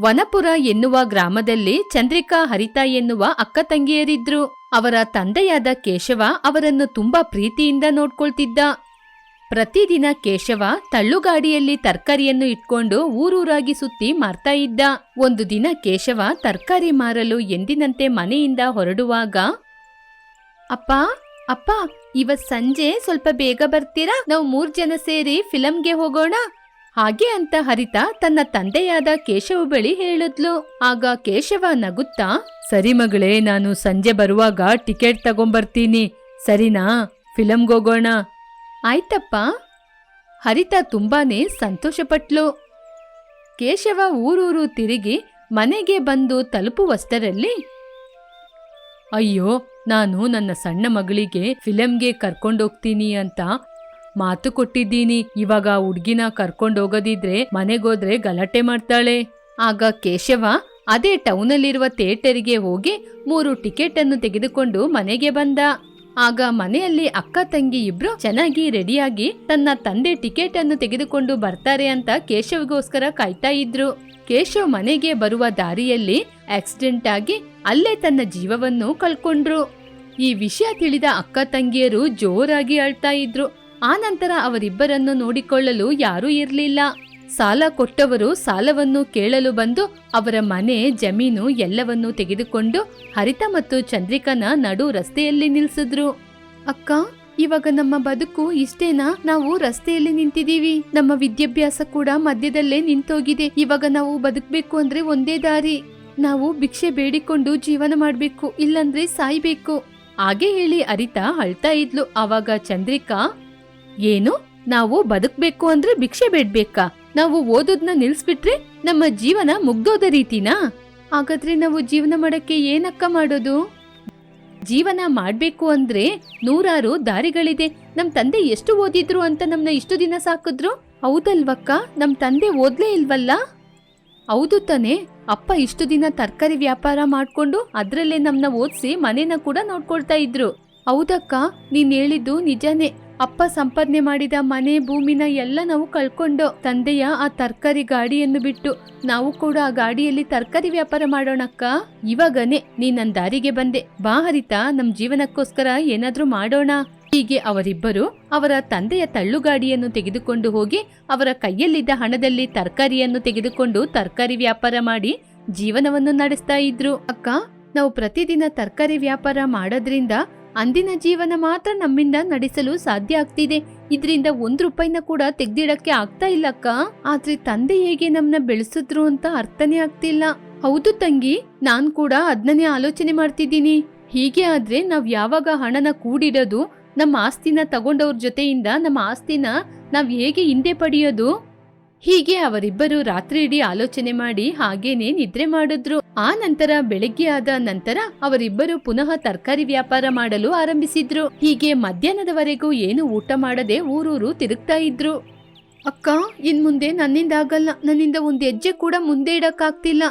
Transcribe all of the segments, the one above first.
ವನಪುರ ಎನ್ನುವ ಗ್ರಾಮದಲ್ಲಿ ಚಂದ್ರಿಕಾ ಹರಿತಾ ಎನ್ನುವ ಅಕ್ಕ ತಂಗಿಯರಿದ್ರು. ಅವರ ತಂದೆಯಾದ ಕೇಶವ ಅವರನ್ನು ತುಂಬಾ ಪ್ರೀತಿಯಿಂದ ನೋಡ್ಕೊಳ್ತಿದ್ದ. ಪ್ರತಿದಿನ ಕೇಶವ ತಳ್ಳುಗಾಡಿಯಲ್ಲಿ ತರಕಾರಿಯನ್ನು ಇಟ್ಕೊಂಡು ಊರೂರಾಗಿ ಸುತ್ತಿ ಮಾರ್ತಾ ಇದ್ದ. ಒಂದು ದಿನ ಕೇಶವ ತರಕಾರಿ ಮಾರಲು ಎಂದಿನಂತೆ ಮನೆಯಿಂದ ಹೊರಡುವಾಗ, ಅಪ್ಪ ಅಪ್ಪ, ಇವತ್ ಸಂಜೆ ಸ್ವಲ್ಪ ಬೇಗ ಬರ್ತೀರಾ? ನಾವು ಮೂರ್ ಜನ ಸೇರಿ ಫಿಲಂಗೆ ಹೋಗೋಣ. ಹಾಗೆ ಅಂತ ಹರಿತ ತನ್ನ ತಂದೆಯಾದ ಕೇಶವ ಬಳಿ ಹೇಳಿದ್ಲು. ಆಗ ಕೇಶವ ನಗುತ್ತಾ, ಸರಿ ಮಗಳೇ, ನಾನು ಸಂಜೆ ಬರುವಾಗ ಟಿಕೆಟ್ ತಗೊಂಬರ್ತೀನಿ. ಸರಿನಾ? ಫಿಲಂಗೋಗೋಣ ಆಯ್ತಪ್ಪ. ಹರಿತ ತುಂಬಾನೇ ಸಂತೋಷಪಟ್ಲು. ಕೇಶವ ಊರೂರು ತಿರುಗಿ ಮನೆಗೆ ಬಂದು ತಲುಪುವಷ್ಟರಲ್ಲಿ, ಅಯ್ಯೋ, ನಾನು ನನ್ನ ಸಣ್ಣ ಮಗಳಿಗೆ ಫಿಲಂಗೆ ಕರ್ಕೊಂಡೋಗ್ತೀನಿ ಅಂತ ಮಾತು ಕೊಟ್ಟಿದ್ದೀನಿ. ಇವಾಗ ಹುಡ್ಗಿನ ಕರ್ಕೊಂಡೋಗೋದಿದ್ರೆ ಮನೆಗೋದ್ರೆ ಗಲಾಟೆ ಮಾಡ್ತಾಳೆ. ಆಗ ಕೇಶವ ಅದೇ ಟೌನಲ್ಲಿರುವ ಥಿಯೇಟರಿಗೆ ಹೋಗಿ ಮೂರು ಟಿಕೆಟ್ ಅನ್ನು ತೆಗೆದುಕೊಂಡು ಮನೆಗೆ ಬಂದ. ಆಗ ಮನೆಯಲ್ಲಿ ಅಕ್ಕ ತಂಗಿ ಇಬ್ರು ಚೆನ್ನಾಗಿ ರೆಡಿಯಾಗಿ ತನ್ನ ತಂದೆ ಟಿಕೆಟ್ ಅನ್ನು ತೆಗೆದುಕೊಂಡು ಬರ್ತಾರೆ ಅಂತ ಕೇಶವ್ಗೋಸ್ಕರ ಕಾಯ್ತಾ ಇದ್ರು. ಕೇಶವ್ ಮನೆಗೆ ಬರುವ ದಾರಿಯಲ್ಲಿ ಆಕ್ಸಿಡೆಂಟ್ ಆಗಿ ಅಲ್ಲೇ ತನ್ನ ಜೀವವನ್ನು ಕಳ್ಕೊಂಡ್ರು. ಈ ವಿಷಯ ತಿಳಿದ ಅಕ್ಕ ತಂಗಿಯರು ಜೋರಾಗಿ ಅಳ್ತಾ ಇದ್ರು. ಆನಂತರ ಅವರಿಬ್ಬರನ್ನು ನೋಡಿಕೊಳ್ಳಲು ಯಾರೂ ಇರಲಿಲ್ಲ. ಸಾಲ ಕೊಟ್ಟವರು ಸಾಲವನ್ನು ಕೇಳಲು ಬಂದು ಅವರ ಮನೆ, ಜಮೀನು ಎಲ್ಲವನ್ನೂ ತೆಗೆದುಕೊಂಡು ಹರಿತ ಮತ್ತು ಚಂದ್ರಿಕನ ನಡು ರಸ್ತೆಯಲ್ಲಿ ನಿಲ್ಲಿಸಿದ್ರು ಅಕ್ಕ, ಇವಾಗ ನಮ್ಮ ಬದುಕು ಇಷ್ಟೇನಾ? ನಾವು ರಸ್ತೆಯಲ್ಲಿ ನಿಂತಿದ್ದೀವಿ. ನಮ್ಮ ವಿದ್ಯಾಭ್ಯಾಸ ಕೂಡ ಮಧ್ಯದಲ್ಲೇ ನಿಂತೋಗಿದೆ. ಇವಾಗ ನಾವು ಬದುಕಬೇಕು ಅಂದ್ರೆ ಒಂದೇ ದಾರಿ. ನಾವು ಭಿಕ್ಷೆ ಬೇಡಿಕೊಂಡು ಜೀವನ ಮಾಡಬೇಕು, ಇಲ್ಲಂದ್ರೆ ಸಾಯ್ಬೇಕು. ಹಾಗೆ ಹೇಳಿ ಅರಿತಾ ಅಳ್ತಾ ಇದ್ಲು. ಆವಾಗ ಚಂದ್ರಿಕಾ ಏನು? ನಾವು ಬದುಕ್ಬೇಕು ಅಂದ್ರೆ ಭಿಕ್ಷೆ ಬೇಡ್ಬೇಕಾ? ನಾವು ಓದೋದ್ನ ನಿಲ್ಸ್ಬಿಟ್ರೆ ನಮ್ಮ ಜೀವನ ಮುಗ್ದೋದ ರೀತಿನಾ? ಹಾಗಾದ್ರೆ ನಾವು ಜೀವನ ಮಾಡಕ್ಕೆ ಏನಕ್ಕ ಮಾಡೋದು? ಜೀವನ ಮಾಡ್ಬೇಕು ಅಂದ್ರೆ ನೂರಾರು ದಾರಿಗಳಿದೆ. ನಮ್ ತಂದೆ ಎಷ್ಟು ಓದಿದ್ರು ಅಂತ ನಮ್ನ ಇಷ್ಟು ದಿನ ಸಾಕಿದ್ರು? ಹೌದಲ್ವಕ್ಕ? ನಮ್ ತಂದೆ ಓದ್ಲೇ ಇಲ್ವಲ್ಲ? ಹೌದು ತಾನೆ. ಅಪ್ಪ ಇಷ್ಟು ದಿನ ತರಕಾರಿ ವ್ಯಾಪಾರ ಮಾಡ್ಕೊಂಡು ಅದ್ರಲ್ಲೇ ನಮ್ನ ಓದಿಸಿ ಮನೇನ ಕೂಡ ನೋಡ್ಕೊಳ್ತಾ ಇದ್ರು. ಹೌದಕ್ಕ? ನೀನ್ ಹೇಳಿದ್ದು ನಿಜಾನೇ. ಅಪ್ಪ ಸಂಪಾದನೆ ಮಾಡಿದ ಮನೆ ಭೂಮಿನ ಎಲ್ಲ ನಾವು ಕಳ್ಕೊಂಡು ತಂದೆಯ ಆ ತರಕಾರಿ ಗಾಡಿಯನ್ನು ಬಿಟ್ಟು ನಾವು ಕೂಡ ಆ ಗಾಡಿಯಲ್ಲಿ ತರಕಾರಿ ವ್ಯಾಪಾರ ಮಾಡೋಣಕ್ಕ? ಇವಾಗನೇ ನೀ ನನ್ನ ದಾರಿಗೆ ಬಂದೆ. ಬಾ ಹರಿತ, ನಮ್ ಜೀವನಕ್ಕೋಸ್ಕರ ಏನಾದ್ರೂ ಮಾಡೋಣ. ಹೀಗೆ ಅವರಿಬ್ಬರು ಅವರ ತಂದೆಯ ತಳ್ಳುಗಾಡಿಯನ್ನು ತೆಗೆದುಕೊಂಡು ಹೋಗಿ ಅವರ ಕೈಯಲ್ಲಿದ್ದ ಹಣದಲ್ಲಿ ತರಕಾರಿಯನ್ನು ತೆಗೆದುಕೊಂಡು ತರಕಾರಿ ವ್ಯಾಪಾರ ಮಾಡಿ ಜೀವನವನ್ನು ನಡೆಸ್ತಾ ಇದ್ರು. ಅಕ್ಕ, ನಾವು ಪ್ರತಿದಿನ ತರಕಾರಿ ವ್ಯಾಪಾರ ಮಾಡೋದ್ರಿಂದ ಅಂದಿನ ಜೀವನ ಮಾತ್ರ ನಮ್ಮಿಂದ ನಡೆಸಲು ಸಾಧ್ಯ ಆಗ್ತಿದೆ. ಇದರಿಂದ ಒಂದ್ ರೂಪಾಯಿನ ಕೂಡ ತೆಗ್ದಿಡಕ್ಕೆ ಆಗ್ತಾ ಇಲ್ಲಕ್ಕ. ಆದ್ರೆ ತಂದೆ ಹೇಗೆ ನಮ್ನ ಬೆಳೆಸಿದ್ರು ಅಂತ ಅರ್ಥನೇ ಆಗ್ತಿಲ್ಲ. ಹೌದು ತಂಗಿ, ನಾನ್ ಕೂಡ ಅದನ್ನೇ ಆಲೋಚನೆ ಮಾಡ್ತಿದ್ದೀನಿ. ಹೀಗೆ ಆದ್ರೆ ನಾವ್ ಯಾವಾಗ ಹಣನ ಕೂಡಿಡೋದು, ನಮ್ಮ ಆಸ್ತಿನ ತಗೊಂಡವ್ರ ಜೊತೆಯಿಂದ ನಮ್ಮ ಆಸ್ತಿನ ನಾವ್ ಹೇಗೆ ಹಿಂದೆ ಪಡೆಯೋದು? ಹೀಗೆ ಅವರಿಬ್ಬರು ರಾತ್ರಿ ಇಡೀ ಆಲೋಚನೆ ಮಾಡಿ ಹಾಗೇನೆ ನಿದ್ರೆ ಮಾಡಿದ್ರು. ಆ ನಂತರ ಬೆಳಗ್ಗೆ ಆದ ನಂತರ ಅವರಿಬ್ಬರು ಪುನಃ ತರಕಾರಿ ವ್ಯಾಪಾರ ಮಾಡಲು ಆರಂಭಿಸಿದ್ರು. ಹೀಗೆ ಮಧ್ಯಾಹ್ನದವರೆಗೂ ಏನು ಊಟ ಮಾಡದೆ ಊರೂರು ತಿರುಗ್ತಾ ಇದ್ರು. ಅಕ್ಕ ಇನ್ ಮುಂದೆ ನನ್ನಿಂದ ಆಗಲ್ಲ. ನನ್ನಿಂದ ಒಂದು ಹೆಜ್ಜೆ ಕೂಡ ಮುಂದೆ ಇಡಕ್ಕಾಗ್ತಿಲ್ಲ.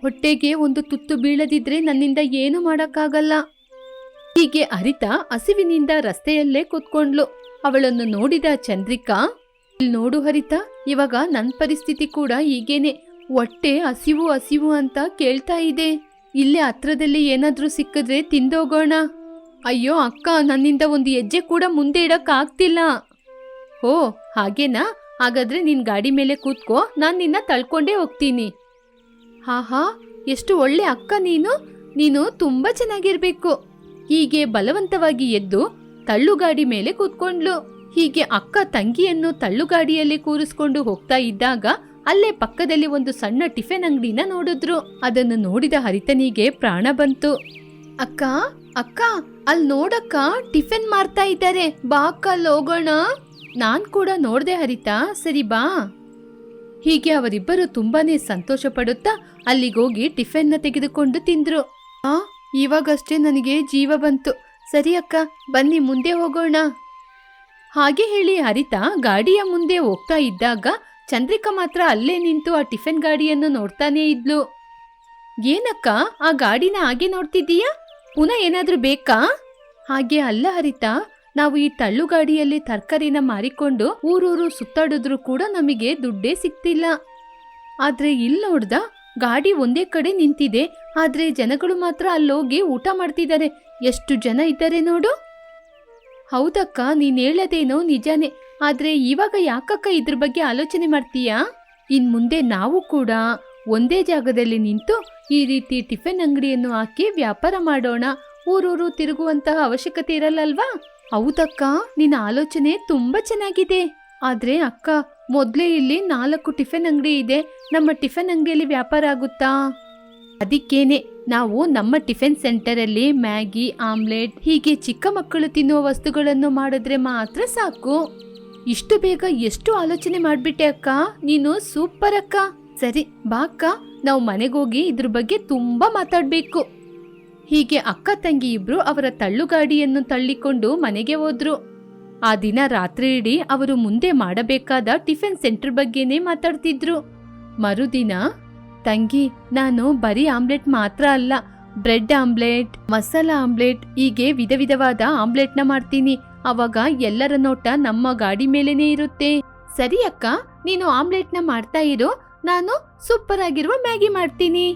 ಹೊಟ್ಟೆಗೆ ಒಂದು ತುತ್ತು ಬೀಳದಿದ್ರೆ ನನ್ನಿಂದ ಏನು ಮಾಡಕ್ಕಾಗಲ್ಲ. ಹೀಗೆ ಅರಿತಾ ಹಸಿವಿನಿಂದ ರಸ್ತೆಯಲ್ಲೇ ಕೂತ್ಕೊಂಡ್ಲು ಅವಳನ್ನು ನೋಡಿದ ಚಂದ್ರಿಕಾ ಇಲ್ ನೋಡು ಹರಿತಾ, ಇವಾಗ ನನ್ ಪರಿಸ್ಥಿತಿ ಕೂಡ ಹೀಗೇನೆ ಹೊಟ್ಟೆ ಹಸಿವು ಹಸಿವು ಅಂತ ಕೇಳ್ತಾ ಇದೆ. ಇಲ್ಲೇ ಹತ್ರದಲ್ಲಿ ಏನಾದ್ರೂ ಸಿಕ್ಕಿದ್ರೆ ತಿಂದೋಗೋಣ. ಅಯ್ಯೋ ಅಕ್ಕ, ನನ್ನಿಂದ ಒಂದು ಹೆಜ್ಜೆ ಕೂಡ ಮುಂದೆ ಇಡಕ್ ಆಗ್ತಿಲ್ಲ. ಓ ಹಾಗೇನಾ? ಹಾಗಾದ್ರೆ ನಿನ್ ಗಾಡಿ ಮೇಲೆ ಕೂತ್ಕೋ, ನಾನು ನಿನ್ನ ತಳ್ಕೊಂಡೇ ಹೋಗ್ತೀನಿ. ಹಾ ಹಾ ಎಷ್ಟು ಒಳ್ಳೆ ಅಕ್ಕ ನೀನು. ನೀನು ತುಂಬಾ ಚೆನ್ನಾಗಿರ್ಬೇಕು. ಹೀಗೆ ಬಲವಂತವಾಗಿ ಎದ್ದು ತಳ್ಳು ಗಾಡಿ ಮೇಲೆ ಕೂತ್ಕೊಂಡ್ಲು. ಹೀಗೆ ಅಕ್ಕ ತಂಗಿಯನ್ನು ತಳ್ಳುಗಾಡಿಯಲ್ಲಿ ಕೂರಿಸ್ಕೊಂಡು ಹೋಗ್ತಾ ಇದ್ದಾಗ ಅಲ್ಲೇ ಪಕ್ಕದಲ್ಲಿ ಒಂದು ಸಣ್ಣ ಟಿಫಿನ್ ಅಂಗಡಿನ ನೋಡಿದ್ರು. ಅದನ್ನು ನೋಡಿದ ಹರಿತನಿಗೆ ಪ್ರಾಣ ಬಂತು. ಅಕ್ಕ ಅಕ್ಕ ಅಲ್ಲಿ ನೋಡಕ್ಕ ಟಿಫಿನ್ ಮಾರ್ತಾ ಇದ್ದಾರೆ. ಬಾ ಅಕ್ಕ ಅಲ್ಲಿ ಹೋಗೋಣ ನಾನ್ ಕೂಡ ನೋಡ್ದೆ ಹರಿತಾ ಸರಿ ಬಾ. ಹೀಗೆ ಅವರಿಬ್ಬರು ತುಂಬಾನೇ ಸಂತೋಷ ಪಡುತ್ತಾ ಅಲ್ಲಿಗೋಗಿ ಟಿಫಿನ್ನ ತೆಗೆದುಕೊಂಡು ತಿಂದ್ರು. ಆ ಇವಾಗಷ್ಟೇ ನನಗೆ ಜೀವ ಬಂತು. ಸರಿ ಅಕ್ಕ ಬನ್ನಿ ಮುಂದೆ ಹೋಗೋಣ. ಹಾಗೆ ಹೇಳಿ ಹರಿತಾ ಗಾಡಿಯ ಮುಂದೆ ಹೋಗ್ತಾ ಇದ್ದಾಗ ಚಂದ್ರಿಕಾ ಮಾತ್ರ ಅಲ್ಲೇ ನಿಂತು ಆ ಟಿಫಿನ್ ಗಾಡಿಯನ್ನು ನೋಡ್ತಾನೇ ಇದ್ಲು. ಏನಕ್ಕ, ಆ ಗಾಡಿನ ಹಾಗೆ ನೋಡ್ತಿದ್ದೀಯಾ? ಪುನಃ ಏನಾದರೂ ಬೇಕಾ? ಹಾಗೆ ಅಲ್ಲ ಹರಿತಾ, ನಾವು ಈ ತಳ್ಳು ಗಾಡಿಯಲ್ಲಿ ತರಕಾರಿನ ಮಾರಿಕೊಂಡು ಊರೂರು ಸುತ್ತಾಡಿದ್ರು ಕೂಡ ನಮಗೆ ದುಡ್ಡೇ ಸಿಗ್ತಿಲ್ಲ. ಆದ್ರೆ ಇಲ್ಲಿ ನೋಡ್ದ, ಗಾಡಿ ಒಂದೇ ಕಡೆ ನಿಂತಿದೆ, ಆದ್ರೆ ಜನಗಳು ಮಾತ್ರ ಅಲ್ಲೋಗಿ ಊಟ ಮಾಡ್ತಿದ್ದಾರೆ. ಎಷ್ಟು ಜನ ಇದ್ದಾರೆ ನೋಡು. ಹೌದಕ್ಕ, ನೀನ್ ಹೇಳದೇನೋ ನಿಜಾನೇ. ಆದ್ರೆ ಇವಾಗ ಯಾಕಕ್ಕ ಇದ್ರ ಬಗ್ಗೆ ಆಲೋಚನೆ ಮಾಡ್ತೀಯಾ? ಇನ್ ಮುಂದೆ ನಾವು ಕೂಡ ಒಂದೇ ಜಾಗದಲ್ಲಿ ನಿಂತು ಈ ರೀತಿ ಟಿಫಿನ್ ಅಂಗಡಿಯನ್ನು ಹಾಕಿ ವ್ಯಾಪಾರ ಮಾಡೋಣ. ಊರೂರು ತಿರುಗುವಂತಹ ಅವಶ್ಯಕತೆ ಇರಲ್ಲಲ್ವಾ? ಹೌದಕ್ಕ ನಿನ್ನ ಆಲೋಚನೆ ತುಂಬಾ ಚೆನ್ನಾಗಿದೆ. ಆದ್ರೆ ಅಕ್ಕ, ಮೊದ್ಲೇ ಇಲ್ಲಿ ನಾಲ್ಕು ಟಿಫಿನ್ ಅಂಗಡಿ ಇದೆ. ನಮ್ಮ ಟಿಫಿನ್ ಅಂಗಡಿಯಲ್ಲಿ ವ್ಯಾಪಾರ ಆಗುತ್ತಾ? ಅದಕ್ಕೇನೆ. ನಾವು ನಮ್ಮ ಟಿಫಿನ್ ಸೆಂಟರ್ ಅಲ್ಲಿ ಮ್ಯಾಗಿ, ಆಮ್ಲೆಟ್, ಹೀಗೆ ಚಿಕ್ಕ ಮಕ್ಕಳು ತಿನ್ನುವ ವಸ್ತುಗಳನ್ನು ಮಾಡಿದ್ರೆ ಮಾತ್ರ ಸಾಕು. ಇಷ್ಟು ಬೇಗ ಎಷ್ಟು ಆಲೋಚನೆ ಮಾಡಿಬಿಟ್ಟೆ ಅಕ್ಕ? ನೀನು ಸೂಪರ್ ಅಕ್ಕ. ಸರಿ, ಬಾ ಅಕ್ಕ. ನಾವು ಮನೆಗೋಗಿ ಇದ್ರ ಬಗ್ಗೆ ತುಂಬಾ ಮಾತಾಡಬೇಕು. ಹೀಗೆ ಅಕ್ಕ ತಂಗಿ ಇಬ್ರು ಅವರ ತಳ್ಳುಗಾಡಿಯನ್ನು ತಳ್ಳಿಕೊಂಡು ಮನೆಗೆ ಹೋದ್ರು. ಆ ದಿನ ರಾತ್ರಿ ಇಡೀ ಅವರು ಮುಂದೆ ಮಾಡಬೇಕಾದ ಟಿಫಿನ್ ಸೆಂಟರ್ ಬಗ್ಗೆನೇ ಮಾತಾಡ್ತಿದ್ರು. ಮರುದಿನ ತಂಗಿ, ನಾನು ಬರೀ ಆಮ್ಲೆಟ್ ಮಾತ್ರ ಅಲ್ಲ, ಬ್ರೆಡ್ ಆಮ್ಲೆಟ್, ಮಸಾಲಾ ಆಮ್ಲೆಟ್, ಹೀಗೆ ವಿಧ ವಿಧವಾದ ಆಮ್ಲೆಟ್ನ ಮಾಡ್ತೀನಿ. ಅವಾಗ ಎಲ್ಲರ ನೋಟ ನಮ್ಮ ಗಾಡಿ ಮೇಲೇನೆ ಇರುತ್ತೆ. ಸರಿ ಅಕ್ಕ, ನೀನು ಆಮ್ಲೆಟ್ನ ಮಾಡ್ತಾ ಇರೋ, ನಾನು ಸೂಪರ್ ಆಗಿರುವ ಮ್ಯಾಗಿ ಮಾಡ್ತೀನಿ.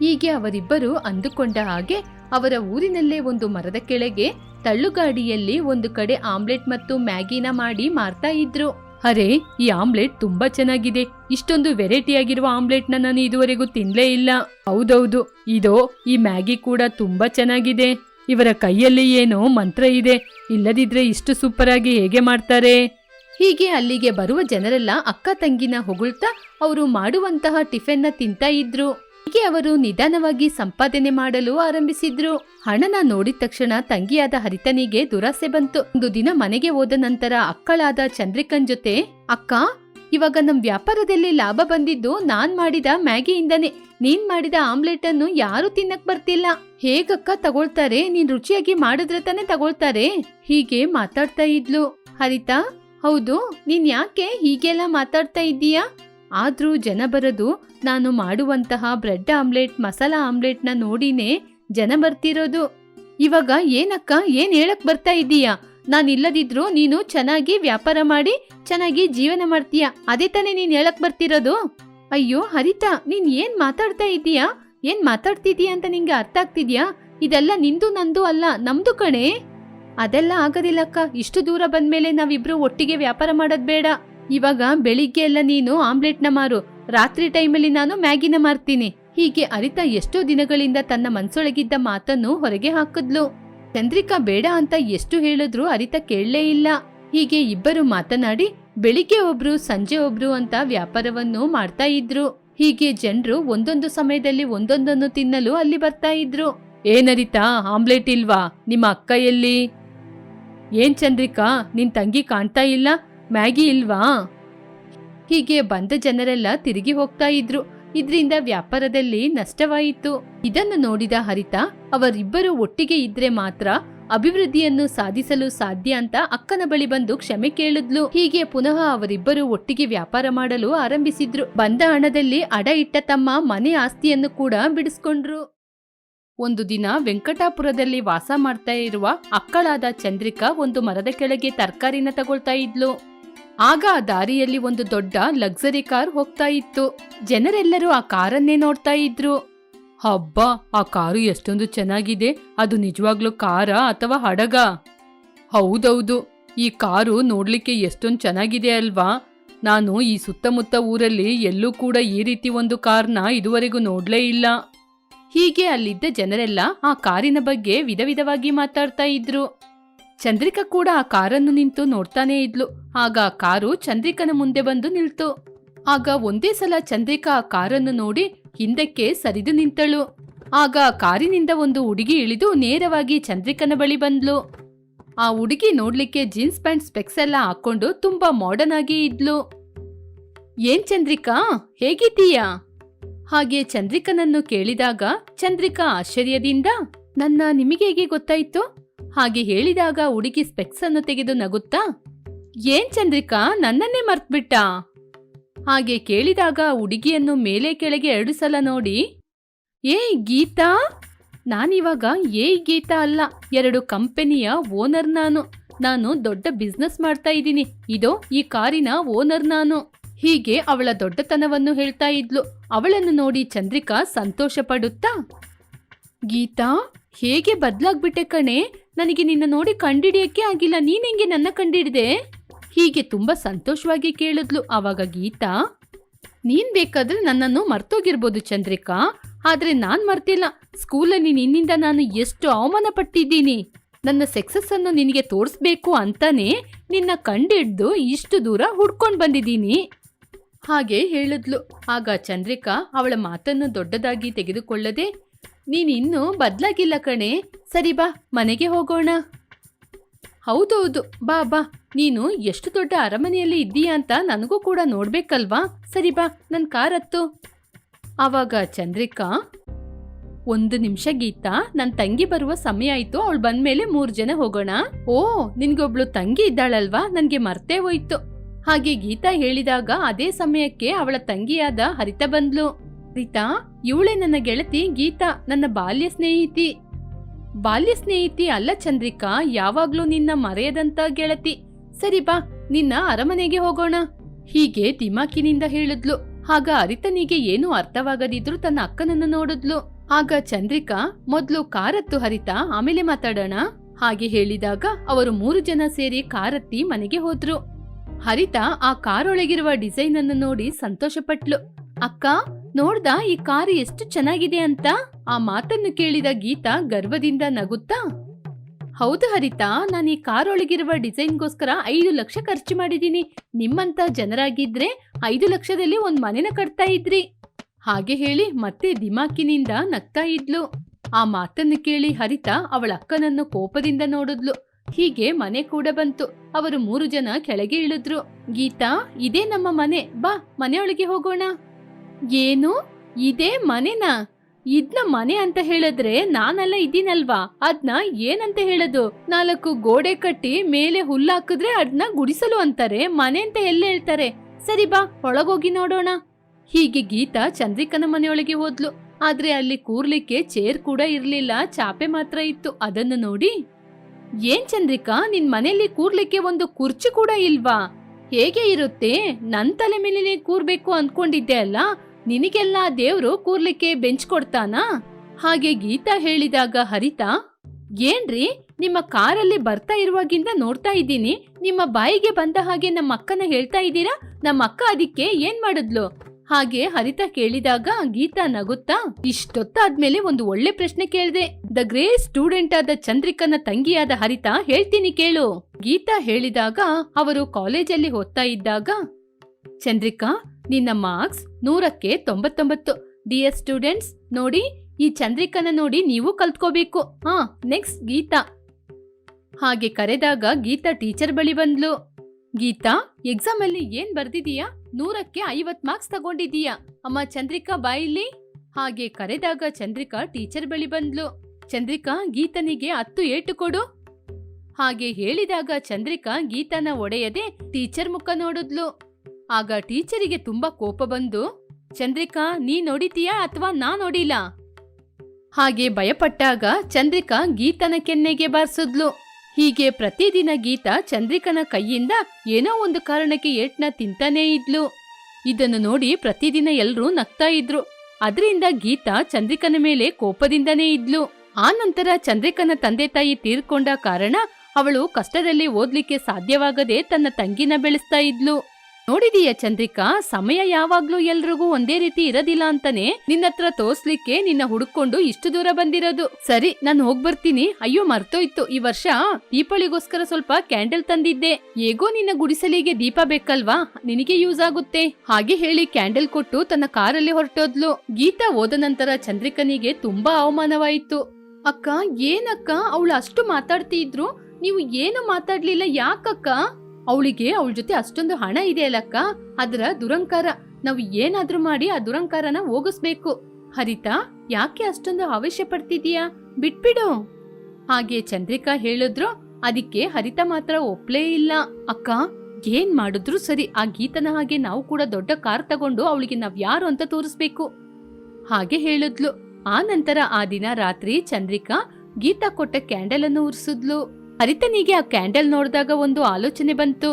ಹೀಗೆ ಅವರಿಬ್ಬರು ಅಂದುಕೊಂಡ ಹಾಗೆ ಅವರ ಊರಿನಲ್ಲೇ ಒಂದು ಮರದ ಕೆಳಗೆ ತಳ್ಳುಗಾಡಿಯಲ್ಲಿ ಒಂದು ಕಡೆ ಆಮ್ಲೆಟ್ ಮತ್ತು ಮ್ಯಾಗಿನ ಮಾಡಿ ಮಾರ್ತಾ ಇದ್ರು. ಅರೆ, ಈ ಆಮ್ಲೆಟ್ ತುಂಬಾ ಚೆನ್ನಾಗಿದೆ. ಇಷ್ಟೊಂದು ವೆರೈಟಿ ಆಗಿರುವ ಆಮ್ಲೆಟ್ನ ನಾನು ಇದುವರೆಗೂ ತಿನ್ಲೇ ಇಲ್ಲ. ಹೌದೌದು, ಇದೋ, ಈ ಮ್ಯಾಗಿ ಕೂಡ ತುಂಬಾ ಚೆನ್ನಾಗಿದೆ. ಇವರ ಕೈಯಲ್ಲಿ ಏನೋ ಮಂತ್ರ ಇದೆ. ಇಲ್ಲದಿದ್ರೆ ಇಷ್ಟು ಸೂಪರ್ ಆಗಿ ಹೇಗೆ ಮಾಡ್ತಾರೆ? ಹೀಗೆ ಅಲ್ಲಿಗೆ ಬರುವ ಜನರೆಲ್ಲ ಅಕ್ಕ ತಂಗಿನ ಹೊಗಳ್ತಾ ಅವರು ಮಾಡುವಂತಹ ಟಿಫಿನ್ನ ತಿಂತಾ ಇದ್ರು. ಹೀಗೆ ಅವರು ನಿಧಾನವಾಗಿ ಸಂಪಾದನೆ ಮಾಡಲು ಆರಂಭಿಸಿದ್ರು. ಹಣನ ನೋಡಿದ ತಕ್ಷಣ ತಂಗಿಯಾದ ಹರಿತನಿಗೆ ದುರಾಸೆ ಬಂತು. ಒಂದು ದಿನ ಮನೆಗೆ ಹೋದ ನಂತರ ಅಕ್ಕಳಾದ ಚಂದ್ರಿಕನ್ ಜೊತೆ, ಅಕ್ಕ, ಇವಾಗ ನಮ್ ವ್ಯಾಪಾರದಲ್ಲಿ ಲಾಭ ಬಂದಿದ್ದು ನಾನ್ ಮಾಡಿದ ಮ್ಯಾಗಿಯಿಂದನೇ. ನೀನ್ ಮಾಡಿದ ಆಮ್ಲೆಟ್ ಅನ್ನು ಯಾರು ತಿನ್ನಕ್ ಬರ್ತಿಲ್ಲ. ಹೇಗಕ್ಕ ತಗೊಳ್ತಾರೆ? ನೀನ್ ರುಚಿಯಾಗಿ ಮಾಡಿದ್ರೆ ತಾನೆ ತಗೊಳ್ತಾರೆ. ಹೀಗೆ ಮಾತಾಡ್ತಾ ಇದ್ಲು. ಹರಿತಾ, ಹೌದು, ನೀನ್ ಯಾಕೆ ಹೀಗೆಲ್ಲ ಮಾತಾಡ್ತಾ ಇದ್ದೀಯಾ? ಆದ್ರೂ ಜನ ಬರೋದು ನಾನು ಮಾಡುವಂತಹ ಬ್ರೆಡ್ ಆಮ್ಲೆಟ್, ಮಸಾಲಾ ಆಮ್ಲೆಟ್ನ ನೋಡಿನೇ ಜನ ಬರ್ತಿರೋದು. ಇವಾಗ ಏನಕ್ಕ, ಏನ್ ಹೇಳಕ್ ಬರ್ತಾ ಇದ್ದೀಯಾ? ನಾನು ಇಲ್ಲದಿದ್ರು ನೀನು ಚೆನ್ನಾಗಿ ವ್ಯಾಪಾರ ಮಾಡಿ, ಚೆನ್ನಾಗಿ ಜೀವನ ಮಾಡ್ತೀಯ. ಅದೇ ತಾನೇ ನೀನ್ ಹೇಳಕ್ ಬರ್ತಿರೋದು? ಅಯ್ಯೋ, ಹರಿತಾ, ನೀನ್ ಏನ್ ಮಾತಾಡ್ತಾ ಇದ್ದೀಯಾ? ಏನ್ ಮಾತಾಡ್ತಿದೀಯ ಅಂತ ನಿಂಗೆ ಅರ್ಥ ಆಗ್ತಿದ್ಯಾ? ಇದೆಲ್ಲ ನಿಂದು ನಂದು ಅಲ್ಲ, ನಮ್ದು ಕಣೆ. ಅದೆಲ್ಲ ಆಗೋದಿಲ್ಲಕ್ಕ. ಇಷ್ಟು ದೂರ ಬಂದ್ಮೇಲೆ ನಾವಿಬ್ರು ಒಟ್ಟಿಗೆ ವ್ಯಾಪಾರ ಮಾಡೋದ್ ಬೇಡ. ಇವಾಗ ಬೆಳಿಗ್ಗೆ ಎಲ್ಲ ನೀನು ಆಮ್ಲೆಟ್ನ ಮಾರು. ರಾತ್ರಿ ಟೈಮಲ್ಲಿ ನಾನು ಮ್ಯಾಗಿನ ಮಾರ್ತೀನಿ. ಹೀಗೆ ಅರಿತಾ ಎಷ್ಟೋ ದಿನಗಳಿಂದ ತನ್ನ ಮನ್ಸೊಳಗಿದ್ದ ಮಾತನ್ನು ಹೊರಗೆ ಹಾಕಿದ್ಲು. ಚಂದ್ರಿಕಾ ಬೇಡ ಅಂತ ಎಷ್ಟು ಹೇಳಿದ್ರು ಅರಿತ ಕೇಳಲೇ ಇಲ್ಲ. ಹೀಗೆ ಇಬ್ಬರು ಮಾತನಾಡಿ ಬೆಳಿಗ್ಗೆ ಒಬ್ರು, ಸಂಜೆ ಒಬ್ರು ಅಂತ ವ್ಯಾಪಾರವನ್ನು ಮಾಡ್ತಾ ಇದ್ರು. ಹೀಗೆ ಜನರು ಒಂದೊಂದು ಸಮಯದಲ್ಲಿ ಒಂದೊಂದನ್ನು ತಿನ್ನಲು ಅಲ್ಲಿ ಬರ್ತಾ ಇದ್ರು. ಏನರಿತಾ ಆಮ್ಲೆಟ್ ಇಲ್ವಾ? ನಿಮ್ಮ ಅಕ್ಕ ಎಲ್ಲಿ? ಏನ್ ಚಂದ್ರಿಕಾ, ನಿನ್ ತಂಗಿ ಕಾಣ್ತಾ ಇಲ್ಲ? ಮ್ಯಾಗಿ ಇಲ್ವಾ? ಹೀಗೆ ಬಂದ ಜನರೆಲ್ಲ ತಿರುಗಿ ಹೋಗ್ತಾ ಇದ್ರು. ಇದ್ರಿಂದ ವ್ಯಾಪಾರದಲ್ಲಿ ನಷ್ಟವಾಯಿತು. ಇದನ್ನು ನೋಡಿದ ಹರಿತ, ಅವರಿಬ್ಬರು ಒಟ್ಟಿಗೆ ಇದ್ರೆ ಮಾತ್ರ ಅಭಿವೃದ್ಧಿಯನ್ನು ಸಾಧಿಸಲು ಸಾಧ್ಯ ಅಂತ ಅಕ್ಕನ ಬಳಿ ಬಂದು ಕ್ಷಮೆ ಕೇಳಿದ್ಲು. ಹೀಗೆ ಪುನಃ ಅವರಿಬ್ಬರು ಒಟ್ಟಿಗೆ ವ್ಯಾಪಾರ ಮಾಡಲು ಆರಂಭಿಸಿದ್ರು. ಬಂದ ಹಣದಲ್ಲಿ ಅಡ ಇಟ್ಟ ತಮ್ಮ ಮನೆ ಆಸ್ತಿಯನ್ನು ಕೂಡ ಬಿಡಿಸ್ಕೊಂಡ್ರು. ಒಂದು ದಿನ ವೆಂಕಟಾಪುರದಲ್ಲಿ ವಾಸ ಮಾಡ್ತಾ ಇರುವ ಅಕ್ಕಳಾದ ಚಂದ್ರಿಕಾ ಒಂದು ಮರದ ಕೆಳಗೆ ತರಕಾರಿನ ತಗೊಳ್ತಾ ಇದ್ಲು. ಆಗ ಆ ದಾರಿಯಲ್ಲಿ ಒಂದು ದೊಡ್ಡ ಲಕ್ಸರಿ ಕಾರ್ ಹೋಗ್ತಾ ಇತ್ತು. ಜನರೆಲ್ಲರೂ ಆ ಕಾರನ್ನೇ ನೋಡ್ತಾ ಇದ್ರು. ಹಬ್ಬ, ಆ ಕಾರು ಎಷ್ಟೊಂದು ಚೆನ್ನಾಗಿದೆ. ಅದು ನಿಜವಾಗ್ಲೂ ಕಾರ ಅಥವಾ ಹಡಗ? ಹೌದೌದು, ಈ ಕಾರು ನೋಡ್ಲಿಕ್ಕೆ ಎಷ್ಟೊಂದು ಚೆನ್ನಾಗಿದೆ ಅಲ್ವಾ? ನಾನು ಈ ಸುತ್ತಮುತ್ತ ಊರಲ್ಲಿ ಎಲ್ಲೂ ಕೂಡ ಈ ರೀತಿ ಒಂದು ಕಾರ್ನ ಇದುವರೆಗೂ ನೋಡ್ಲೇ ಇಲ್ಲ. ಹೀಗೆ ಅಲ್ಲಿದ್ದ ಜನರೆಲ್ಲ ಆ ಕಾರಿನ ಬಗ್ಗೆ ವಿಧ ವಿಧವಾಗಿ ಮಾತಾಡ್ತಾ ಇದ್ರು. ಚಂದ್ರಿಕಾ ಕೂಡ ಆ ಕಾರನ್ನು ನಿಂತು ನೋಡ್ತಾನೇ ಇದ್ಲು. ಆಗ ಕಾರು ಚಂದ್ರಿಕನ ಮುಂದೆ ಬಂದು ನಿಲ್ತು. ಆಗ ಒಂದೇ ಸಲ ಚಂದ್ರಿಕಾ ಆ ಕಾರನ್ನು ನೋಡಿ ಹಿಂದಕ್ಕೆ ಸರಿದು ನಿಂತಳು. ಆಗ ಕಾರಿನಿಂದ ಒಂದು ಹುಡುಗಿ ಇಳಿದು ನೇರವಾಗಿ ಚಂದ್ರಿಕನ ಬಳಿ ಬಂದ್ಲು. ಆ ಹುಡುಗಿ ನೋಡ್ಲಿಕ್ಕೆ ಜೀನ್ಸ್ ಪ್ಯಾಂಟ್ ಸ್ಪೆಕ್ಸ್ ಎಲ್ಲ ಹಾಕೊಂಡು ತುಂಬಾ ಮಾಡರ್ನ್ ಆಗಿ ಇದ್ಲು. ಏನ್ ಚಂದ್ರಿಕಾ, ಹೇಗಿದ್ದೀಯಾ? ಹಾಗೆ ಚಂದ್ರಿಕನನ್ನು ಕೇಳಿದಾಗ, ಚಂದ್ರಿಕಾ, ಆಶ್ಚರ್ಯದಿಂದ ನನ್ನ ನಿಮಗೆ ಹೇಗೆ ಗೊತ್ತಾಯ್ತು? ಹಾಗೆ ಹೇಳಿದಾಗ ಹುಡುಗಿ ಸ್ಪೆಕ್ಸ್ ಅನ್ನು ತೆಗೆದು ನಗುತ್ತಾ, ಏನ್ ಚಂದ್ರಿಕಾ, ನನ್ನನ್ನೇ ಮರ್ತ್ಬಿಟ್ಟ? ಹಾಗೆ ಕೇಳಿದಾಗ ಹುಡುಗಿಯನ್ನು ಮೇಲೆ ಕೆಳಗೆ ಎರಡು ಸಲ ನೋಡಿ ಏ ಗೀತಾ, ನಾನಿವಾಗ ಏ ಗೀತಾ ಅಲ್ಲ, ಎರಡು ಕಂಪನಿಯ ಓನರ್ ನಾನು. ನಾನು ದೊಡ್ಡ ಬಿಸ್ನೆಸ್ ಮಾಡ್ತಾ ಇದ್ದೀನಿ. ಇದು ಈ ಕಾರಿನ ಓನರ್ ನಾನು. ಹೀಗೆ ಅವಳ ದೊಡ್ಡತನವನ್ನು ಹೇಳ್ತಾ ಇದ್ಲು. ಅವಳನ್ನು ನೋಡಿ ಚಂದ್ರಿಕಾ ಸಂತೋಷ ಪಡುತ್ತಾ ಗೀತಾ, ಹೇಗೆ ಬದಲಾಗ್ಬಿಟ್ಟೆ ಕಣೆ? ನನಗೆ ನಿನ್ನ ನೋಡಿ ಕಂಡಿಡಿಯಕ್ಕೆ ಆಗಿಲ್ಲ. ನೀನೆಂಗೆ ನನ್ನ ಕಂಡಿಡಿದೆ? ಹೀಗೆ ತುಂಬಾ ಸಂತೋಷವಾಗಿ ಕೇಳಿದ್ಲು ಆವಾಗ ಗೀತಾ. ನೀನ್ ಬೇಕಾದ್ರೆ ನನ್ನನ್ನು ಮರ್ತೋಗಿರ್ಬೋದು ಚಂದ್ರಿಕಾ. ಆದ್ರೆ ನಾನ್ ಮರ್ತಿಲ್ಲ. ಸ್ಕೂಲಲ್ಲಿ ನಿನ್ನಿಂದ ನಾನು ಎಷ್ಟು ಅವಮಾನ ಪಟ್ಟಿದ್ದೀನಿ ನನ್ನ ಸಕ್ಸಸ್ ಅನ್ನು ನಿನಗೆ ತೋರಿಸ್ಬೇಕು ಅಂತಾನೆ ನಿನ್ನ ಕಂಡಿಡ್ದು ಇಷ್ಟು ದೂರ ಹುಡ್ಕೊಂಡು ಬಂದಿದ್ದೀನಿ. ಹಾಗೆ ಹೇಳಿದ್ಲು. ಆಗ ಚಂದ್ರಿಕಾ ಅವಳ ಮಾತನ್ನು ದೊಡ್ಡದಾಗಿ ತೆಗೆದುಕೊಳ್ಳದೆ ನೀನಿನ್ನೂ ಬದಲಾಗಿಲ್ಲ ಕಣೆ. ಸರಿ ಬಾ, ಮನೆಗೆ ಹೋಗೋಣ. ಹೌದೌದು ಬಾ ಬಾ. ನೀನು ಎಷ್ಟು ದೊಡ್ಡ ಅರಮನೆಯಲ್ಲಿ ಇದ್ದೀಯಾ ಅಂತ ನನಗೂ ಕೂಡ ನೋಡ್ಬೇಕಲ್ವಾ? ಸರಿ ಬಾ ನನ್ನ ಹತ್ತು. ಆವಾಗ ಚಂದ್ರಿಕಾ, ಒಂದು ನಿಮಿಷ ಗೀತಾ ನನ್ನ ತಂಗಿ ಬರುವ ಸಮಯ ಆಯ್ತು. ಅವಳು ಬಂದ್ಮೇಲೆ ಮೂರು ಜನ ಹೋಗೋಣ. ಓ, ನಿನ್ಗೊಬ್ಳು ತಂಗಿ ಇದ್ದಾಳಲ್ವಾ? ನನಗೆ ಮರ್ತೇ ಹೋಯ್ತು. ಹಾಗೆ ಗೀತಾ ಹೇಳಿದಾಗ ಅದೇ ಸಮಯಕ್ಕೆ ಅವಳ ತಂಗಿಯಾದ ಹರಿತ ಬಂದ್ಲು. ಹರಿತಾ ಇವಳೆ ನನ್ನ ಗೆಳತಿ, ಗೀತಾ, ನನ್ನ ಬಾಲ್ಯ ಸ್ನೇಹಿತಿ. ಬಾಲ್ಯ ಸ್ನೇಹಿತಿ ಅಲ್ಲ ಚಂದ್ರಿಕಾ, ಯಾವಾಗ್ಲೂ ನಿನ್ನ ಮರೆಯದಂತ ಗೆಳತಿ. ಸರಿ ಬಾ, ನಿನ್ನ ಅರಮನೆಗೆ ಹೋಗೋಣ. ಹೀಗೆ ದಿಮಾಕಿನಿಂದ ಹೇಳಿದ್ಲು. ಆಗ ಹರಿತನಿಗೆ ಏನೂ ಅರ್ಥವಾಗದಿದ್ರು ತನ್ನ ಅಕ್ಕನನ್ನು ನೋಡಿದ್ಲು. ಆಗ ಚಂದ್ರಿಕಾ, ಮೊದ್ಲು ಕಾರತ್ತು ಹರಿತ ಆಮೇಲೆ ಮಾತಾಡೋಣ? ಹಾಗೆ ಹೇಳಿದಾಗ ಅವರು ಮೂರು ಜನ ಸೇರಿ ಕಾರತ್ತಿ ಮನೆಗೆ ಹೋದ್ರು. ಹರಿತ ಆ ಕಾರೊಳಗಿರುವ ಡಿಸೈನ್ ಅನ್ನು ನೋಡಿ ಸಂತೋಷಪಟ್ಲು. ಅಕ್ಕ ನೋಡ್ದ ಈ ಕಾರು ಎಷ್ಟು ಚೆನ್ನಾಗಿದೆ ಅಂತ? ಆ ಮಾತನ್ನು ಕೇಳಿದ ಗೀತಾ ಗರ್ವದಿಂದ ನಗುತ್ತಾ, ಹೌದು ಹರಿತಾ, ನಾನು ಈ ಕಾರೊಳಗಿರುವ ಡಿಸೈನ್ಗೋಸ್ಕರ ಐದು ಲಕ್ಷ ಖರ್ಚು ಮಾಡಿದ್ದೀನಿ. ನಿಮ್ಮಂತ ಜನರಾಗಿದ್ರೆ ಐದು ಲಕ್ಷದಲ್ಲಿ ಒಂದ್ ಮನೆನ ಕಟ್ತಾ ಇದ್ರಿ. ಹಾಗೆ ಹೇಳಿ ಮತ್ತೆ ದಿಮಾಕಿನಿಂದ ನಗ್ತಾ ಇದ್ಲು. ಆ ಮಾತನ್ನು ಕೇಳಿ ಹರಿತಾ ಅವಳ ಅಕ್ಕನನ್ನು ಕೋಪದಿಂದ ನೋಡಿದ್ಲು. ಹೀಗೆ ಮನೆ ಕೂಡ ಬಂತು. ಅವರು ಮೂರು ಜನ ಕೆಳಗೆ ಇಳಿದ್ರು. ಗೀತಾ, ಇದೇ ನಮ್ಮ ಮನೆ. ಬಾ, ಮನೆಯೊಳಗೆ ಹೋಗೋಣ. ಏನು? ಇದೇ ಮನೆನಾ? ಇದ್ನ ಮನೆ ಅಂತ ಹೇಳಿದ್ರೆ ನಾನೆಲ್ಲ ಇದೀನಲ್ವಾ ಅದ್ನ ಏನಂತ ಹೇಳೋದು? ನಾಲ್ಕು ಗೋಡೆ ಕಟ್ಟಿ ಮೇಲೆ ಹುಲ್ಲಾಕಿದ್ರೆ ಅದ್ನ ಗುಡಿಸಲು ಅಂತಾರೆ. ಮನೆ ಅಂತ ಎಲ್ಲ ಹೇಳ್ತಾರೆ? ಸರಿ ಬಾ, ಒಳಗೋಗಿ ನೋಡೋಣ. ಹೀಗೆ ಗೀತಾ ಚಂದ್ರಿಕನ ಮನೆಯೊಳಗೆ ಹೋದ್ಲು. ಆದ್ರೆ ಅಲ್ಲಿ ಕೂರ್ಲಿಕ್ಕೆ ಚೇರ್ ಕೂಡ ಇರ್ಲಿಲ್ಲ. ಚಾಪೆ ಮಾತ್ರ ಇತ್ತು. ಅದನ್ನು ನೋಡಿ, ಏನ್ ಚಂದ್ರಿಕಾ, ನಿನ್ ಮನೆಯಲ್ಲಿ ಕೂರ್ಲಿಕ್ಕೆ ಒಂದು ಕುರ್ಚಿ ಕೂಡ ಇಲ್ವಾ? ಹೇಗೆ ಇರುತ್ತೆ? ನನ್ನ ತಲೆ ಮೇಲೆ ಕೂರ್ಬೇಕು ಅಂದ್ಕೊಂಡಿದ್ದೆ ಅಲ್ಲ? ನಿನಗೆಲ್ಲ ದೇವ್ರು ಕೂರ್ಲಿಕ್ಕೆ ಬೆಂಚ್ ಕೊಡ್ತಾನಾ? ಹಾಗೆ ಗೀತಾ ಹೇಳಿದಾಗ ಹರಿತಾ, ಏನ್ರಿ, ನಿಮ್ಮ ಕಾರಲ್ಲಿ ಬರ್ತಾ ಇರುವಾಗಿಂದ ನೋಡ್ತಾ ಇದ್ದೀನಿ. ನಿಮ್ಮ ಬಾಯಿಗೆ ಬಂದ ಹಾಗೆ ನಮ್ಮ ಅಕ್ಕನ ಹೇಳ್ತಾ ಇದ್ದೀರಾ? ನಮ್ಮ ಅಕ್ಕ ಅದಕ್ಕೆ ಏನ್ ಮಾಡಿದ್ಲು? ಹಾಗೆ ಹರಿತ ಕೇಳಿದಾಗ ಗೀತಾ ನಗುತ್ತಾ, ಇಷ್ಟೊತ್ತಾದ್ಮೇಲೆ ಒಂದು ಒಳ್ಳೆ ಪ್ರಶ್ನೆ ಕೇಳಿದೆ. ದ ಗ್ರೇಟ್ ಸ್ಟೂಡೆಂಟ್ ಆದ ಚಂದ್ರಿಕನ ತಂಗಿಯಾದ ಹರಿತ ಹೇಳ್ತೀನಿ ಕೇಳು. ಗೀತಾ ಹೇಳಿದಾಗ ಅವರು ಕಾಲೇಜಲ್ಲಿ ಓದ್ತಾ ಇದ್ದಾಗ, ಚಂದ್ರಿಕಾ, ನಿನ್ನ ಮಾರ್ಕ್ಸ್ ನೂರಕ್ಕೆ ತೊಂಬತ್ತೊಂಬತ್ತು. ಡಿಯರ್ ಸ್ಟೂಡೆಂಟ್ಸ್, ನೋಡಿ, ಈ ಚಂದ್ರಿಕನ ನೋಡಿ ನೀವು ಕಲ್ತ್ಕೋಬೇಕು. ಹಾ, ನೆಕ್ಸ್ಟ್ ಗೀತಾ. ಹಾಗೆ ಕರೆದಾಗ ಗೀತಾ ಟೀಚರ್ ಬಳಿ ಬಂದ್ಲು. ಗೀತಾ ಎಕ್ಸಾಮ್ ಅಲ್ಲಿ ಏನ್ ಬರ್ದಿದೀಯಾ ನೂರಕ್ಕೆ ಐವತ್ ಮಾರ್ಕ್ಸ್ ತಗೊಂಡಿದೀಯಾ ಅಮ್ಮ ಚಂದ್ರಿಕಾ ಬಾಯಿಲಿ ಹಾಗೆ ಕರೆದಾಗ ಚಂದ್ರಿಕಾ ಟೀಚರ್ ಬಳಿ ಬಂದ್ಲು. ಚಂದ್ರಿಕಾ, ಗೀತನಿಗೆ ಹತ್ತು ಏಟು ಕೊಡು. ಹಾಗೆ ಹೇಳಿದಾಗ ಚಂದ್ರಿಕಾ ಗೀತನ ಒಡೆಯದೆ ಟೀಚರ್ ಮುಖ ನೋಡಿದ್ಲು. ಆಗ ಟೀಚರಿಗೆ ತುಂಬಾ ಕೋಪ ಬಂದು, ಚಂದ್ರಿಕಾ, ನೀ ನೋಡಿತೀಯಾ ಅಥವಾ ನಾ ನೋಡಿಲ್ಲ? ಹಾಗೆ ಭಯಪಟ್ಟಾಗ ಚಂದ್ರಿಕಾ ಗೀತನ ಕೆನ್ನೆಗೆ ಬಾರಿಸಿದ್ಲು. ಹೀಗೆ ಪ್ರತಿದಿನ ಗೀತಾ ಚಂದ್ರಿಕನ ಕೈಯಿಂದ ಏನೋ ಒಂದು ಕಾರಣಕ್ಕೆ ಏಟ್ನ ತಿಂತಾನೇ ಇದ್ಲು. ಇದನ್ನು ನೋಡಿ ಪ್ರತಿದಿನ ಎಲ್ರೂ ನಗ್ತಾ ಇದ್ರು. ಅದರಿಂದ ಗೀತಾ ಚಂದ್ರಿಕನ ಮೇಲೆ ಕೋಪದಿಂದನೇ ಇದ್ಲು. ಆ ನಂತರ ಚಂದ್ರಿಕನ ತಂದೆ ತಾಯಿ ತೀರ್ಕೊಂಡ ಕಾರಣ ಅವಳು ಕಷ್ಟದಲ್ಲಿ ಓದ್ಲಿಕ್ಕೆ ಸಾಧ್ಯವಾಗದೆ ತನ್ನ ತಂಗಿನ ಬೆಳೆಸ್ತಾ ಇದ್ಲು. ನೋಡಿದೀಯ ಚಂದ್ರಿಕಾ, ಸಮಯ ಯಾವಾಗ್ಲೂ ಎಲ್ರಿಗೂ ಒಂದೇ ರೀತಿ ಇರೋದಿಲ್ಲ ಅಂತಾನೆ ನಿನ್ನತ್ರ ತೋರ್ಸ್ಲಿಕ್ಕೆ ನಿನ್ನ ಹುಡುಕೊಂಡು ಇಷ್ಟು ದೂರ ಬಂದಿರೋದು. ಸರಿ, ನಾನು ಹೋಗ್ಬರ್ತೀನಿ ಅಯ್ಯೋ, ಮರ್ತೋಯ್ತು. ಈ ವರ್ಷ ದೀಪಾವಳಿಗೋಸ್ಕರ ಸ್ವಲ್ಪ ಕ್ಯಾಂಡಲ್ ತಂದಿದ್ದೆ. ಹೇಗೋ ನಿನ್ನ ಗುಡಿಸಲಿಗೆ ದೀಪ ಬೇಕಲ್ವಾ? ನಿನಗೆ ಯೂಸ್ ಆಗುತ್ತೆ. ಹಾಗೆ ಹೇಳಿ ಕ್ಯಾಂಡಲ್ ಕೊಟ್ಟು ತನ್ನ ಕಾರಲ್ಲಿ ಹೊರಟೋದ್ಲು. ಗೀತಾ ಹೋದ ನಂತರ ಚಂದ್ರಿಕನಿಗೆ ತುಂಬಾ ಅವಮಾನವಾಯಿತು. ಅಕ್ಕ, ಏನಕ್ಕ? ಅವಳು ಅಷ್ಟು ಮಾತಾಡ್ತಿದ್ರು? ನೀವು ಏನು ಮಾತಾಡ್ಲಿಲ್ಲ? ಯಾಕಕ್ಕ? ಅವಳಿಗೆ ಅವಳ ಜೊತೆ ಅಷ್ಟೊಂದು ಹಣ ಇದೆ ಅಲ್ಲಕ್ಕ ಅದರ ದುರಂಕಾರ. ನಾವು ಏನಾದ್ರೂ ಮಾಡಿ ಆ ದುರಂಕಾರನ ಹೋಗಿಸ್ಬೇಕು. ಹರಿತಾ, ಯಾಕೆ ಅಷ್ಟೊಂದು ಅವಶ್ಯ ಪಡ್ತಿದೀಯಾ ಬಿಟ್ಬಿಡು. ಹಾಗೆ ಚಂದ್ರಿಕಾ ಹೇಳಿದ್ರು. ಅದಕ್ಕೆ ಹರಿತ ಮಾತ್ರ ಒಪ್ಲೇ ಇಲ್ಲ. ಅಕ್ಕ, ಏನ್ ಮಾಡಿದ್ರು ಸರಿ, ಆ ಗೀತನ ಹಾಗೆ ನಾವು ಕೂಡ ದೊಡ್ಡ ಕಾರ್ ತಗೊಂಡು ಅವಳಿಗೆ ನಾವ್ ಯಾರು ಅಂತ ತೋರಿಸ್ಬೇಕು. ಹಾಗೆ ಹೇಳಿದ್ಲು. ಆ ನಂತರ ಆ ದಿನ ರಾತ್ರಿ ಚಂದ್ರಿಕಾ ಗೀತಾ ಕೊಟ್ಟ ಕ್ಯಾಂಡಲ್ ಅನ್ನು ಉರಿಸಿದ್ಲು. ಹರಿತನಿಗೆ ಆ ಕ್ಯಾಂಡಲ್ ನೋಡಿದಾಗ ಒಂದು ಆಲೋಚನೆ ಬಂತು.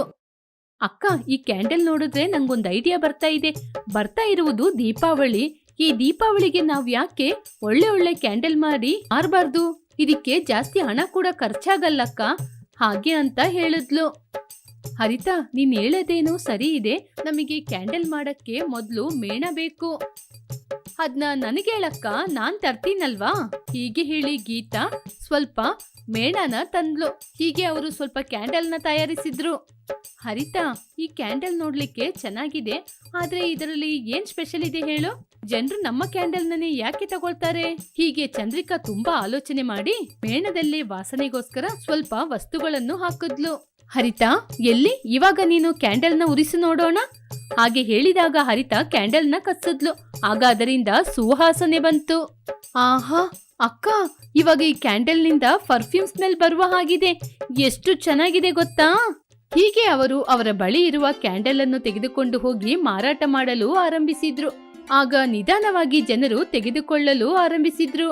ಅಕ್ಕ, ಈ ಕ್ಯಾಂಡಲ್ ನೋಡಿದ್ರೆ ನಂಗೊಂದು ಐಡಿಯಾ ಬರ್ತಾ ಇದೆ. ಬರ್ತಾ ಇರುವುದು ದೀಪಾವಳಿ. ಈ ದೀಪಾವಳಿಗೆ ನಾವ್ ಯಾಕೆ ಒಳ್ಳೆ ಒಳ್ಳೆ ಕ್ಯಾಂಡಲ್ ಮಾಡಿ ಮಾರಬಾರ್ದು ಇದಕ್ಕೆ ಜಾಸ್ತಿ ಹಣ ಕೂಡ ಖರ್ಚಾಗಲ್ಲಕ್ಕ? ಹಾಗೆ ಅಂತ ಹೇಳಿದ್ಲು. ಹರಿತಾ, ನೀನ್ ಹೇಳದೇನು ಸರಿ ಇದೆ. ನಮಗೆ ಕ್ಯಾಂಡಲ್ ಮಾಡಕ್ಕೆ ಮೊದ್ಲು ಮೇಣ ಬೇಕು. ಅದ್ನ ನನಗೆ ಹೇಳಕ್ಕ, ನಾನ್ ತರ್ತೀನಲ್ವಾ? ಹೀಗೆ ಹೇಳಿ ಗೀತಾ ಸ್ವಲ್ಪ ಮೇಣನ ತಂದ್ಲು. ಹೀಗೆ ಅವರು ಸ್ವಲ್ಪ ಕ್ಯಾಂಡಲ್ನ ತಯಾರಿಸಿದ್ರು. ಹರಿತಾ, ಈ ಕ್ಯಾಂಡಲ್ ನೋಡ್ಲಿಕ್ಕೆ ಚೆನ್ನಾಗಿದೆ, ಆದ್ರೆ ಇದರಲ್ಲಿ ಏನ್ ಸ್ಪೆಷಲ್ ಇದೆ ಹೇಳು? ಜನರು ನಮ್ಮ ಕ್ಯಾಂಡಲ್ನೇ ಯಾಕೆ ತಗೊಳ್ತಾರೆ? ಹೀಗೆ ಚಂದ್ರಿಕಾ ತುಂಬಾ ಆಲೋಚನೆ ಮಾಡಿ ಮೇಣದಲ್ಲಿ ವಾಸನೆಗೋಸ್ಕರ ಸ್ವಲ್ಪ ವಸ್ತುಗಳನ್ನು ಹಾಕಿದ್ಲು. ಹರಿತಾ, ಎಲ್ಲಿ? ಇವಾಗ ನೀನು ಕ್ಯಾಂಡಲ್ನ ಉರಿಸಿ ನೋಡೋಣ? ಹಾಗೆ ಹೇಳಿದಾಗ ಹರಿತಾ ಕ್ಯಾಂಡಲ್ನ ಕಚ್ಚಿದ್ಲು ಆಗ ಅದರಿಂದ ಸುಹಾಸನೆ ಬಂತು. ಆಹಾ ಅಕ್ಕ, ಇವಾಗ ಈ ಕ್ಯಾಂಡಲ್ನಿಂದ ಪರ್ಫ್ಯೂಮ್ ಸ್ಮೆಲ್ ಬರುವ ಹಾಗಿದೆ. ಎಷ್ಟು ಚೆನ್ನಾಗಿದೆ ಗೊತ್ತಾ? ಹೀಗೆ ಅವರು ಅವರ ಬಳಿ ಇರುವ ಕ್ಯಾಂಡಲ್ ಅನ್ನು ತೆಗೆದುಕೊಂಡು ಹೋಗಿ ಮಾರಾಟ ಮಾಡಲು ಆರಂಭಿಸಿದ್ರು. ಆಗ ನಿಧಾನವಾಗಿ ಜನರು ತೆಗೆದುಕೊಳ್ಳಲು ಆರಂಭಿಸಿದ್ರು.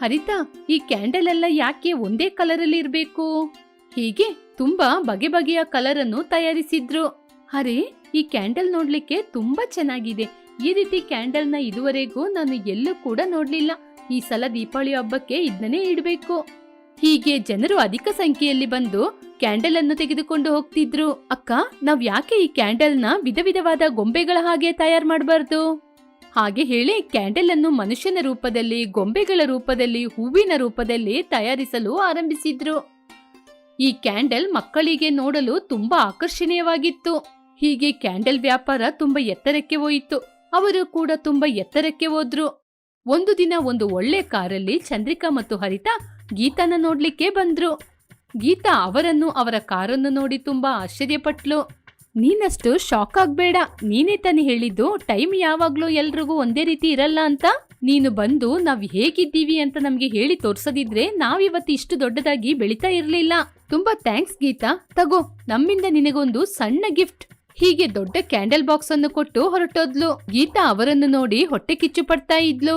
ಹರಿತಾ, ಈ ಕ್ಯಾಂಡಲ್ ಎಲ್ಲ ಯಾಕೆ ಒಂದೇ ಕಲರ್ ಅಲ್ಲಿ ಇರಬೇಕು? ಹೀಗೆ ತುಂಬಾ ಬಗೆ ಬಗೆಯ ಕಲರ್ ಅನ್ನು ತಯಾರಿಸಿದ್ರು. ಅರೆ, ಈ ಕ್ಯಾಂಡಲ್ ನೋಡ್ಲಿಕ್ಕೆ ತುಂಬಾ ಚೆನ್ನಾಗಿದೆ. ಈ ರೀತಿ ಕ್ಯಾಂಡಲ್ನ ಇದುವರೆಗೂ ನಾನು ಎಲ್ಲೂ ಕೂಡ ನೋಡ್ಲಿಲ್ಲ. ಈ ಸಲ ದೀಪಾವಳಿ ಹಬ್ಬಕ್ಕೆ ಇದನ್ನೇ ಇಡಬೇಕು. ಹೀಗೆ ಜನರು ಅಧಿಕ ಸಂಖ್ಯೆಯಲ್ಲಿ ಬಂದು ಕ್ಯಾಂಡಲ್ ಅನ್ನು ತೆಗೆದುಕೊಂಡು ಹೋಗ್ತಿದ್ರು. ಅಕ್ಕ, ನಾವ್ ಯಾಕೆ ಈ ಕ್ಯಾಂಡಲ್ನ ವಿಧ ವಿಧವಾದ ಗೊಂಬೆಗಳ ಹಾಗೆ ತಯಾರು ಮಾಡಬಾರ್ದು? ಹಾಗೆ ಹೇಳಿ ಕ್ಯಾಂಡಲ್ ಅನ್ನು ಮನುಷ್ಯನ ರೂಪದಲ್ಲಿ, ಗೊಂಬೆಗಳ ರೂಪದಲ್ಲಿ, ಹೂವಿನ ರೂಪದಲ್ಲಿ ತಯಾರಿಸಲು ಆರಂಭಿಸಿದ್ರು. ಈ ಕ್ಯಾಂಡಲ್ ಮಕ್ಕಳಿಗೆ ನೋಡಲು ತುಂಬಾ ಆಕರ್ಷಣೀಯವಾಗಿತ್ತು. ಹೀಗೆ ಕ್ಯಾಂಡಲ್ ವ್ಯಾಪಾರ ತುಂಬಾ ಎತ್ತರಕ್ಕೆ ಹೋಯಿತು. ಅವರು ಕೂಡ ತುಂಬಾ ಎತ್ತರಕ್ಕೆ ಹೋದ್ರು. ಒಂದು ದಿನ ಒಂದು ಒಳ್ಳೆ ಕಾರಲ್ಲಿ ಚಂದ್ರಿಕಾ ಮತ್ತು ಹರಿತಾ ಗೀತಾನ ನೋಡ್ಲಿಕ್ಕೆ ಬಂದ್ರು. ಗೀತಾ ಅವರನ್ನು ಅವರ ಕಾರನ್ನು ನೋಡಿ ತುಂಬಾ ಆಶ್ಚರ್ಯಪಟ್ಲು. ನೀನಷ್ಟು ಶಾಕ್ ಆಗ್ಬೇಡ. ನೀನೇ ತಾನೇ ಹೇಳಿದ್ದು ಟೈಮ್ ಯಾವಾಗ್ಲೂ ಎಲ್ರಿಗೂ ಒಂದೇ ರೀತಿ ಇರಲ್ಲ ಅಂತ. ನೀನು ಬಂದು ನಾವ್ ಹೇಗಿದ್ದೀವಿ ಅಂತ ನಮ್ಗೆ ಹೇಳಿ ತೋರ್ಸದಿದ್ರೆ ನಾವಿವತ್ತು ಇಷ್ಟು ದೊಡ್ಡದಾಗಿ ಬೆಳಿತಾ ಇರ್ಲಿಲ್ಲ. ತುಂಬಾ ಥ್ಯಾಂಕ್ಸ್ ಗೀತಾ. ತಗೋ, ನಮ್ಮಿಂದ ನಿನಗೊಂದು ಸಣ್ಣ ಗಿಫ್ಟ್ ಹೀಗೆ ದೊಡ್ಡ ಕ್ಯಾಂಡಲ್ ಬಾಕ್ಸ್ ಅನ್ನು ಕೊಟ್ಟು ಹೊರಟೋದ್ಲು. ಗೀತಾ ಅವರನ್ನು ನೋಡಿ ಹೊಟ್ಟೆ ಕಿಚ್ಚು ಪಡ್ತಾ ಇದ್ಲು.